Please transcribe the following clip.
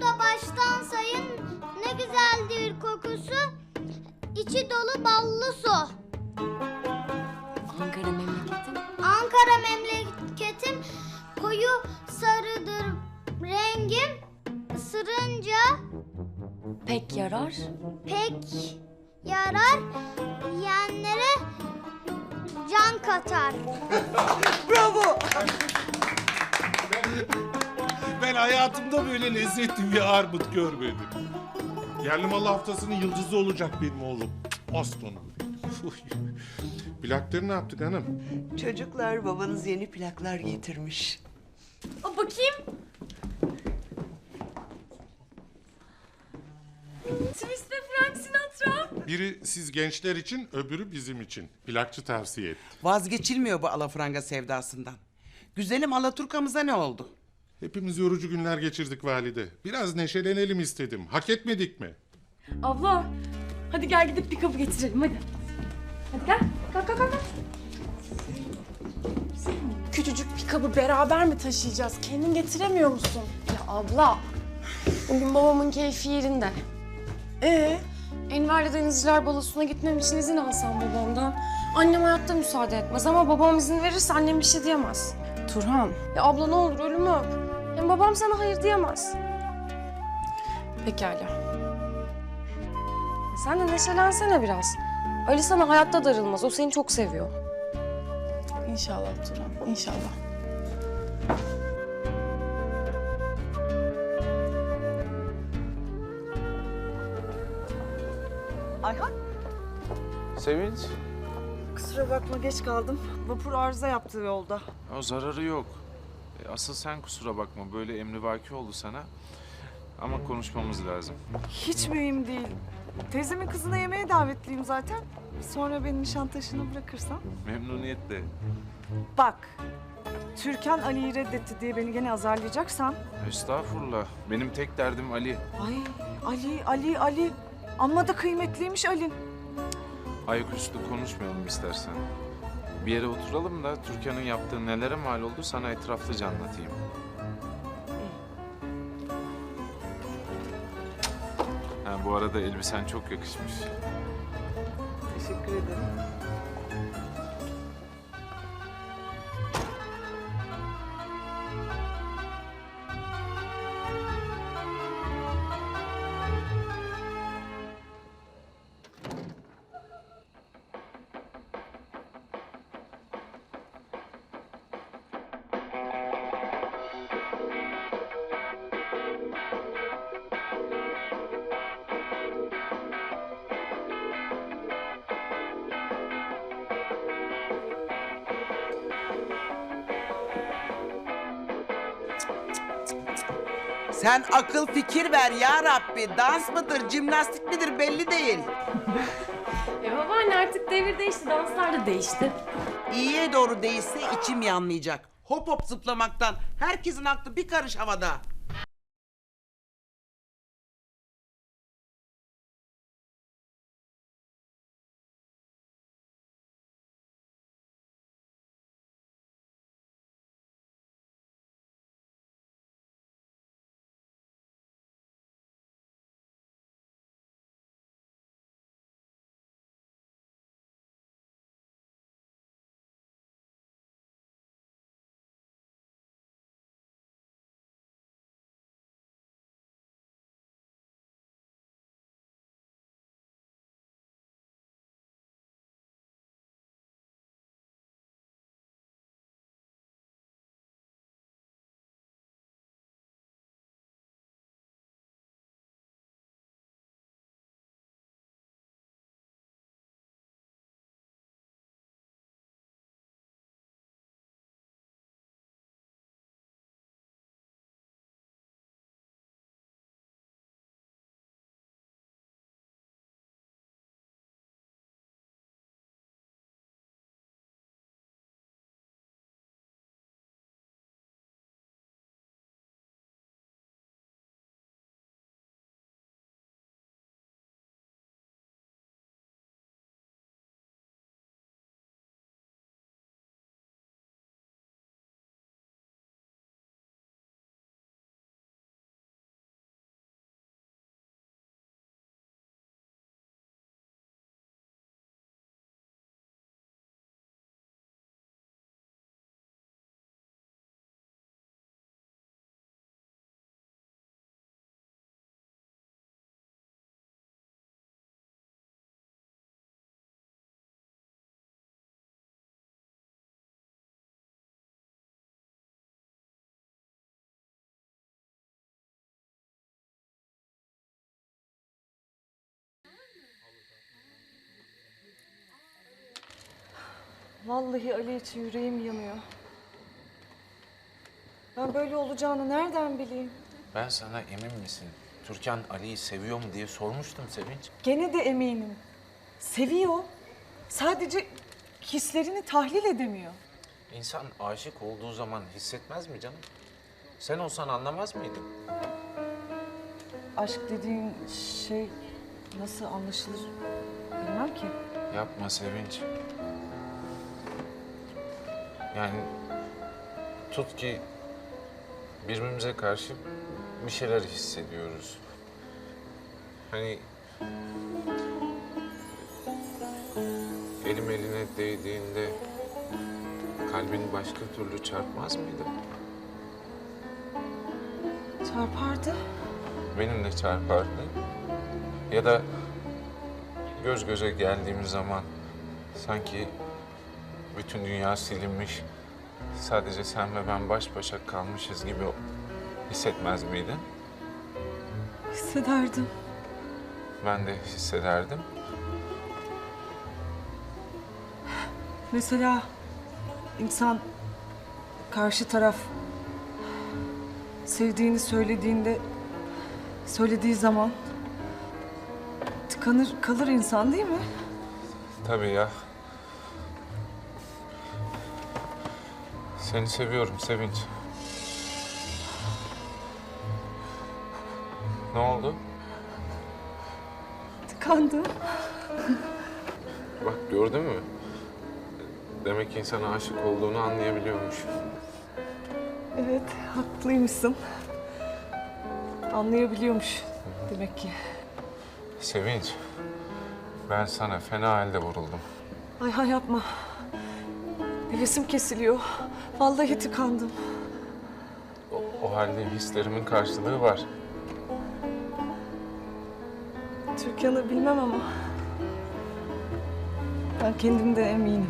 Da baştan sayın. Ne güzeldir kokusu. İçi dolu ballı su. Ankara memleketim. Ankara memleketim koyu sarıdır rengim. Isırınca Pek yarar. pek yarar. Yiyenlere can katar. Bravo. Ben hayatımda böyle lezzetli bir armut görmedim. Yerli malı haftasının yıldızı olacak benim oğlum. Aslanım benim. Plakları ne yaptık hanım? Çocuklar babanız yeni plaklar getirmiş. Aa, bakayım. Twist ve Frank Sinatra. Biri siz gençler için, öbürü bizim için. Plakçı tavsiye etti. Vazgeçilmiyor bu alafranga sevdasından. Güzelim Alaturka'mıza ne oldu? Hepimiz yorucu günler geçirdik valide. Biraz neşelenelim istedim. Hak etmedik mi? Abla. Hadi gel gidip bir kapı getirelim hadi. Hadi gel. Kalk kalk kalk. kalk. Küçücük pikabı beraber mi taşıyacağız? Kendin getiremiyor musun? Ya abla. Bugün babamın keyfi yerinde. Ee, Enver'le denizciler balosuna gitmem için izin alsam babamdan. Annem hayatta müsaade etmez ama babam izin verirse annem bir şey diyemez. Turhan. Ya abla ne olur ölümü öp. Hem babam sana hayır diyemez. Pekala. Sen de neşelensene biraz. Ali sana hayatta darılmaz. O seni çok seviyor. İnşallah Turhan, inşallah. Ayhan Sevinç, kusura bakma geç kaldım. Vapur arıza yaptı yolda. o zararı yok. E, Asıl sen kusura bakma, böyle emrivaki oldu sana. Ama konuşmamız lazım. Hiç mühim değil. Teyzemin kızına yemeğe davetliyim zaten. Sonra beni Nişantaşı'na bırakırsan. Memnuniyetle. Bak, Türkan Ali'yi reddetti diye beni gene azarlayacaksan. Estağfurullah. Benim tek derdim Ali. Ay Ali, Ali, Ali. Amma da kıymetliymiş Ali. Ayaküstü konuşmayalım istersen. Bir yere oturalım da Türkan'ın yaptığı nelere mal oldu sana etraflıca anlatayım. Ha, bu arada elbisen çok yakışmış. Teşekkür ederim. Sen akıl fikir ver ya Rabbi. Dans mıdır, jimnastik midir belli değil. E babaanne artık devir değişti. Danslar da değişti. İyiye doğru değilse içim yanlayacak. Hop hop zıplamaktan herkesin aklı bir karış havada. Vallahi Ali için yüreğim yanıyor. Ben böyle olacağını nereden bileyim? Ben sana emin misin? Türkan Ali'yi seviyor mu diye sormuştum Sevinç. Gene de eminim. Seviyor. Sadece hislerini tahlil edemiyor. İnsan aşık olduğu zaman hissetmez mi canım? Sen olsan anlamaz mıydın? Aşk dediğin şey nasıl anlaşılır bilmem ki. Yapma Sevinç. Yani tut ki birbirimize karşı bir şeyler hissediyoruz. Hani elim eline değdiğinde kalbin başka türlü çarpmaz mıydı? Çarpardı. Benimle çarpardı. Ya da göz göze geldiğimiz zaman sanki bütün dünya silinmiş, sadece sen ve ben baş başa kalmışız gibi hissetmez miydin? Hissederdim. Ben de hissederdim. Mesela insan karşı taraf sevdiğini söylediğinde söylediği zaman tıkanır kalır insan değil mi? Tabii ya. Seni seviyorum Sevinç. Ne oldu? Tıkandım. Bak gördün mü? Demek ki insana aşık olduğunu anlayabiliyormuş. Evet, haklıymışsın. Anlayabiliyormuş demek ki. Sevinç, ben sana fena halde vuruldum. Ay hay yapma. Nefesim kesiliyor. Vallahi tıkandım. O, o halde hislerimin karşılığı var. Türkan'ı bilmem ama ben kendimde eminim.